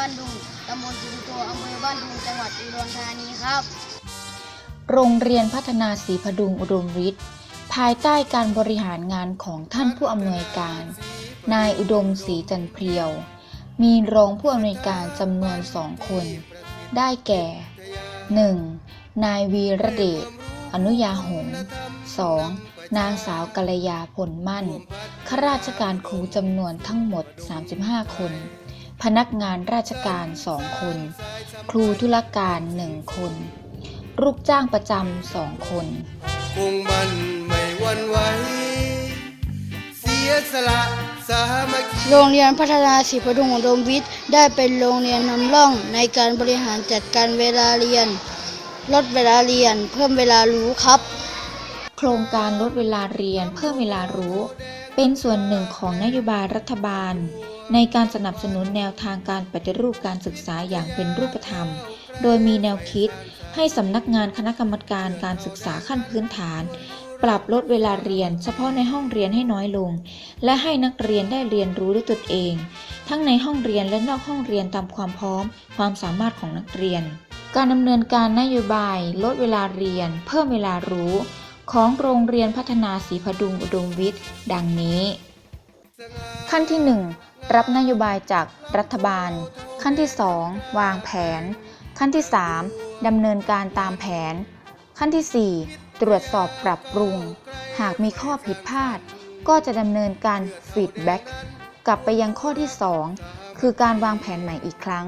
บ้านดุงตำบลสุริโตอำเภอบ้านดุงจังหวัดอุดรธานีครับ โรงเรียนพัฒนาศรีพดุงอุดมวิทย์ภายใต้การบริหารงานของท่านผู้อำนวยการ นายอุดมศรีจันเพรียว มีรองผู้อำนวยการจำนวนสองคน ได้แก่ 1. นายวีระเดชอนุยาหงส์ 2. นางสาวกัลยาผลมั่นข้าราชการครูจำนวนทั้งหมด 35 คน พนักงานราชการ2คน ครูธุรการ1คน ลูกจ้างประจำสองคนคงมันไม่หวันไหวเสียสละสามัคคีโรงเรียนพัฒนาศรีพดุงอุดมวิทย์ ได้เป็นโรงเรียนนำร่องในการบริหารจัดการเวลาเรียน ลดเวลาเรียน เพิ่มเวลารู้ครับ โครงการลดเวลาเรียนเพิ่มเวลารู้ เป็นส่วนหนึ่งของนโยบายรัฐบาล ในการสนับสนุนแนวทางการปฏิรูปการศึกษาอย่างเป็นรูปธรรม โดยมีแนวคิดให้สำนักงานคณะกรรมการการศึกษาขั้นพื้นฐาน ปรับลดเวลาเรียน เฉพาะในห้องเรียนให้น้อยลง และให้นักเรียนได้เรียนรู้ด้วยตนเอง ทั้งในห้องเรียนและนอกห้องเรียนตามความพร้อม ความสามารถของนักเรียน การดำเนินการนโยบาย ลดเวลาเรียน เพิ่มเวลารู้ ของโรงเรียนพัฒนาศรีพดุงอุดมวิทย์ ดังนี้ ขั้นที่ 1 รับนโยบายจากรัฐบาล ขั้นที่ 2 วางแผน ขั้นที่ 3ดำเนินการตามแผน ขั้นที่ 4 ตรวจสอบปรับปรุง หากมีข้อผิดพลาด ก็จะดำเนินการฟีดแบ็กกลับไปยังข้อที่ 2 คือการวางแผนใหม่อีกครั้ง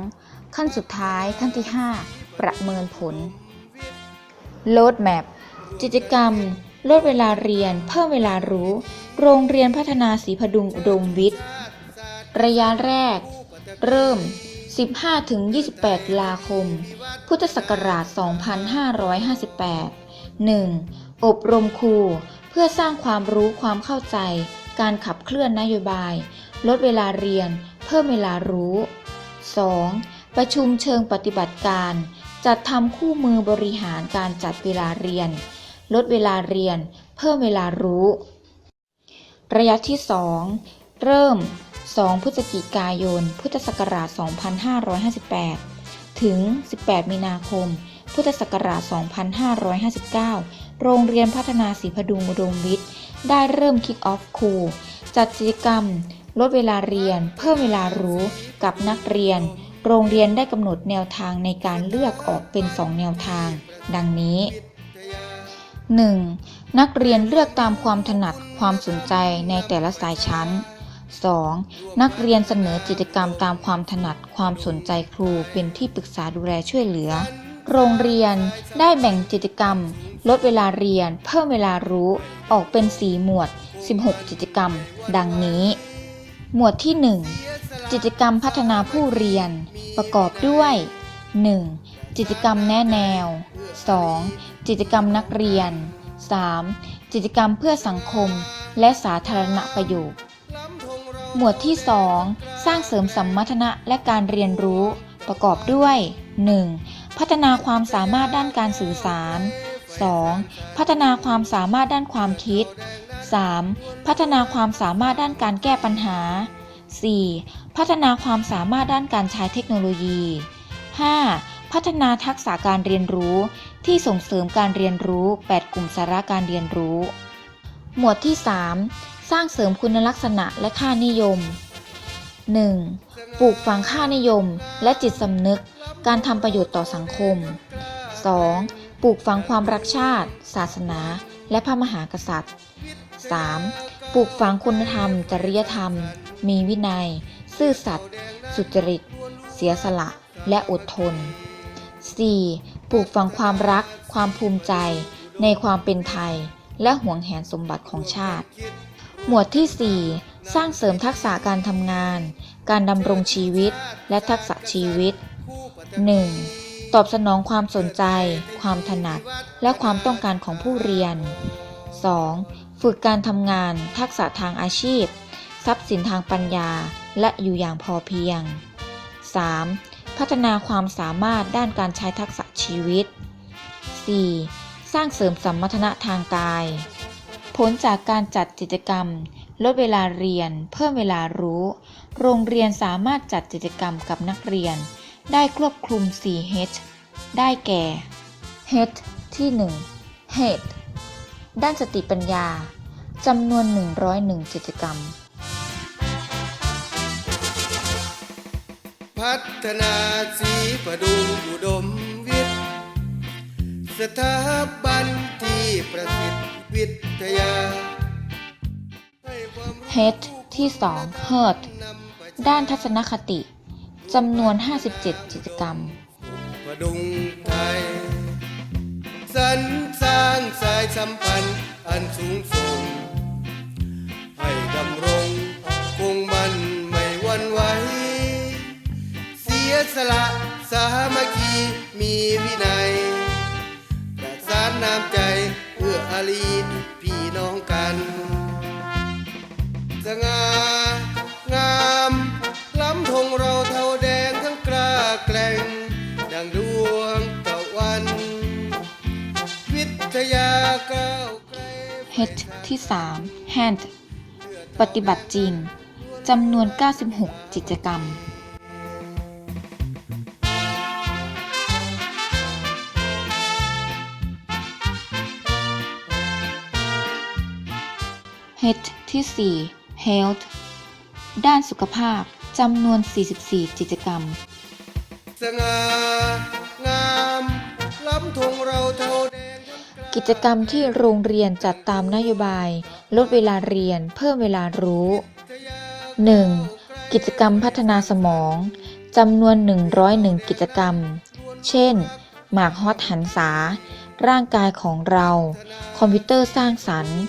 ขั้นสุดท้ายขั้นที่ 5 ประเมินผลโลดแมพกิจกรรม ลดเวลาเรียน เพิ่มเวลารู้ โรงเรียนพัฒนาศีพดุงอุดมวิทย์ ระยะแรก เริ่ม 15-28 ตุลาคม พุทธศักราช 2558 1. อบรมครูเพื่อสร้างความรู้ความเข้าใจ การขับเคลื่อนนโยบาย ลดเวลาเรียน เพิ่มเวลารู้ 2. ประชุมเชิงปฏิบัติการ จัดทำคู่มือบริหารการจัดเวลาเรียน ลดเวลาเรียน เพิ่มเวลารู้ ระยะที่ 2 เริ่ม 2 พฤศจิกายน พุทธศักราช 2558 ถึง 18 มีนาคม พุทธศักราช 2559 โรงเรียนพัฒนาศรีพดุงอุดมวิทย์ ได้เริ่มคิกออฟคูจัดกิจกรรม ลดเวลาเรียน เพิ่มเวลารู้กับนักเรียน โรงเรียนได้กำหนดแนวทางในการเลือกออกเป็น 2 แนวทาง ดังนี้ 1. นักเรียนเลือกตามความถนัดความสนใจในแต่ละสายชั้น 2. นักเรียนเสนอกิจกรรมตามความถนัดความสนใจครูเป็นที่ปรึกษาดูแลช่วยเหลือ โรงเรียนได้แบ่งกิจกรรม ลดเวลาเรียน เพิ่มเวลารู้ ออกเป็น4หมวด 16 กิจกรรม ดังนี้ หมวดที่ 1 กิจกรรมพัฒนาผู้เรียน ประกอบด้วย 1. กิจกรรมแนะแนว 2. กิจกรรมนักเรียน 3. กิจกรรมเพื่อสังคม และสาธารณประโยชน์ หมวดที่ 2 สร้างเสริมสัมมัทนะและการเรียนรู้ ประกอบด้วย 1. พัฒนาความสามารถด้านการสื่อสาร 2. พัฒนาความสามารถด้านความคิด 3. พัฒนาความสามารถด้านการแก้ปัญหา 4. พัฒนาความสามารถด้านการใช้เทคโนโลยี 5. พัฒนาทักษะการเรียนรู้ ที่ส่งเสริมการเรียนรู้ 8 กลุ่มสาระการเรียนรู้ หมวดที่ 3 สร้างเสริมคุณลักษณะและค่านิยม 1. ปลูกฝังค่านิยมและจิตสำนึก การทำประโยชน์ต่อสังคม 2. ปลูกฝังความรักชาติ ศาสนา และพระมหากษัตริย์ 3. ปลูกฝังคุณธรรม จริยธรรม มีวินัย ซื่อสัตย์ สุจริต เสียสละ และอดทน 4. ปลูกฝังความรัก ความภูมิใจ ในความเป็นไทย และห่วงแหนสมบัติของชาติ หมวดที่ 4 สร้างเสริมทักษะการทำงาน การดำรงชีวิต และทักษะชีวิต 1. ตอบสนองความสนใจ ความถนัด และความต้องการของผู้เรียน 2. ฝึกการทำงาน ทักษะทางอาชีพ ทรัพย์สินทางปัญญา และอยู่อย่างพอเพียง 3. พัฒนาความสามารถด้านการใช้ทักษะชีวิต 4. สร้างเสริมสัมมัทนะทางกาย ผลจากการจัดกิจกรรม ลดเวลาเรียน เพิ่มเวลารู้ โรงเรียนสามารถจัดกิจกรรมกับนักเรียน ได้ครอบคลุม 4 H ได้แก่ H ที่ 1 Head ด้านสติปัญญา จำนวน 101 กิจกรรม พัฒนาสีประดุงอุดมวิทย์ สถาบันที่ประสิทธิ์ วิทยาให้ความรู้ Head ที่ 2 Heart ด้านทัศนคติจำนวน 57 กิจกรรมประดุงไทยสรรสร้างสายสัมพันธ์อันสูงส่งให้ดำรงคงมันไม่หวันไหวเสียสละสามัคคีมีวินัยประสานน้ำใจ เพื่ออารีพี่น้องกันสง่างามล้ำธงเราเท่าแดงทั้งกล้าแกร่ง ดังดวงตะวัน วิทยาก้าวไกล H ที่3 Hand ปฏิบัติจริงจำนวน 96 กิจกรรม H ที่ 4 Health ด้านสุขภาพจำนวน 44 กิจกรรม สง่างามล้ำธงเราเท่าแดงทั้งกล้ากิจกรรมที่โรงเรียนจัดตามนโยบาย ลดเวลาเรียนเพิ่มเวลารู้ 1. กิจกรรมพัฒนาสมองจำนวน 101 กิจกรรม เช่น หมากฮอตหันษา ร่างกายของเรา คอมพิวเตอร์สร้างสรรค์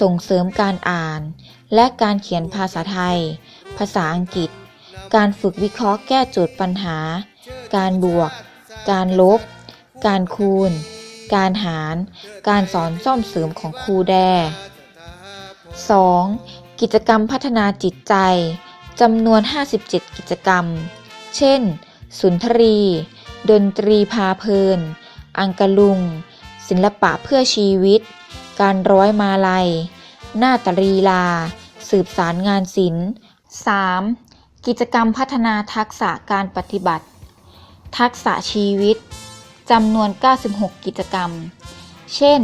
ส่งเสริมการอ่าน และการเขียนภาษาไทย ภาษาอังกฤษ การฝึกวิเคราะห์แก้โจทย์ปัญหา การบวก การลบ การคูณ การหาร การสอนซ่อมเสริมของครูแด 2. กิจกรรมพัฒนาจิตใจจำนวน 57 กิจกรรม เช่น สุนทรี ดนตรีพาเพลิน อังกะลุง ศิลปะเพื่อชีวิต การร้อยมาลัย หน้าตรีลา สืบสารงานศิลป์ 3. กิจกรรมพัฒนาทักษะการปฏิบัติ ทักษะชีวิตจำนวน 96 กิจกรรม เช่น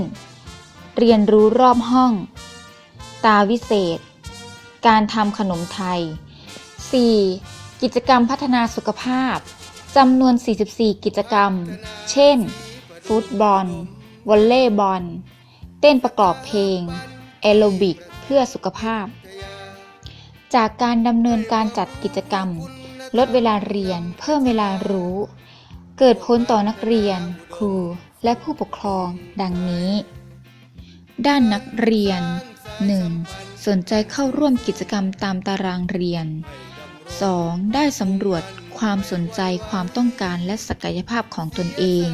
เรียนรู้รอบห้อง ตาวิเศษ การทำขนมไทย 4. กิจกรรมพัฒนาสุขภาพจำนวน 44 กิจกรรม เช่น ฟุตบอล วอลเลย์บอล เต้นประกอบเพลง แอโรบิก เพื่อสุขภาพ จากการดำเนินการจัดกิจกรรม ลดเวลาเรียน เพิ่มเวลารู้ เกิดผลต่อนักเรียน ครู และผู้ปกครอง ดังนี้ ด้านนักเรียน 1. สนใจเข้าร่วมกิจกรรมตามตารางเรียน 2. ได้สำรวจความสนใจความต้องการและศักยภาพของตนเอง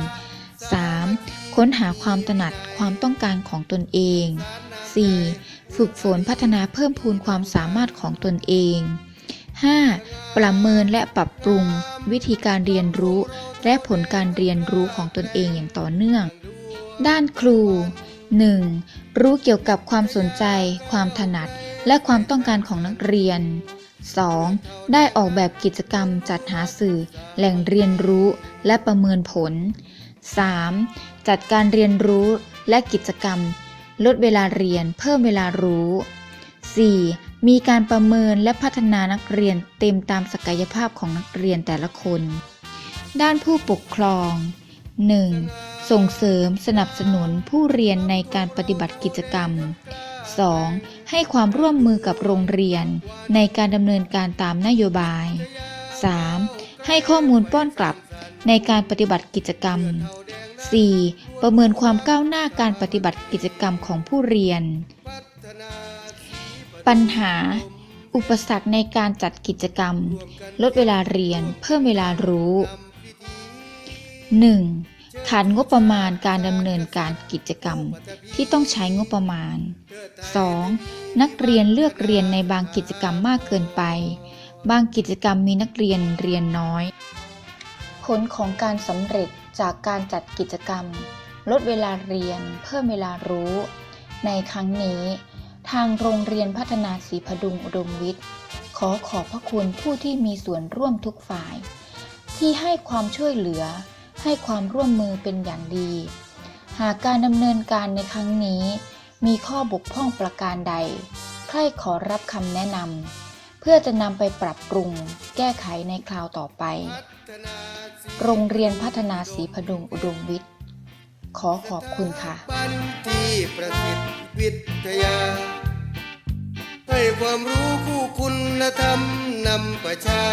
ค้นหาความถนัดความต้องการของตนเอง 4. ฝึกฝนพัฒนาเพิ่มพูนความสามารถของตนเอง 5. ประเมินและปรับปรุง วิธีการเรียนรู้ และผลการเรียนรู้ของตนเองอย่างต่อเนื่อง ด้านครู 1. รู้เกี่ยวกับความสนใจ ความถนัด และความต้องการของนักเรียน 2. ได้ออกแบบกิจกรรมจัดหาสื่อ แหล่งเรียนรู้ และประเมินผล 3. จัดการเรียนรู้และกิจกรรม ลดเวลาเรียน เพิ่มเวลารู้ 4. มีการประเมินและพัฒนานักเรียนเต็มตามศักยภาพของนักเรียนแต่ละคน ด้านผู้ปกครอง 1. ส่งเสริมสนับสนุนผู้เรียนในการปฏิบัติกิจกรรม 2. ให้ความร่วมมือกับโรงเรียนในการดำเนินการตามนโยบาย 3. ให้ข้อมูลป้อนกลับในการปฏิบัติกิจกรรม 4. ประเมินความก้าวหน้าการปฏิบัติกิจกรรมของผู้เรียน ปัญหา อุปสรรคในการจัดกิจกรรม ลดเวลาเรียน เพิ่มเวลารู้ 1. ขาดงบประมาณการดำเนินการกิจกรรม ที่ต้องใช้งบประมาณ 2. นักเรียนเลือกเรียนในบางกิจกรรมมากเกินไป บางกิจกรรมมีนักเรียนเรียนน้อย ผลของการสำเร็จ จากการจัดกิจกรรม ลดเวลาเรียน เพิ่มเวลารู้ ในครั้งนี้ ทางโรงเรียนพัฒนาศรีพดุงอุดมวิทย์ ขอขอบพระคุณผู้ที่มีส่วนร่วมทุกฝ่าย ที่ให้ความช่วยเหลือ ให้ความร่วมมือเป็นอย่างดี หากการดำเนินการในครั้งนี้ มีข้อบกพร่องประการใด ใครขอรับคำแนะนำเพื่อจะนำไปปรับปรุง แก้ไขในคราวต่อไป โรงเรียนพัฒนาศรีพดุงอุดมวิทย์ ขอขอบคุณค่ะปันที่ประสิทธิ์วิทยา ให้ความรู้คู่คุณธรรมนำประชา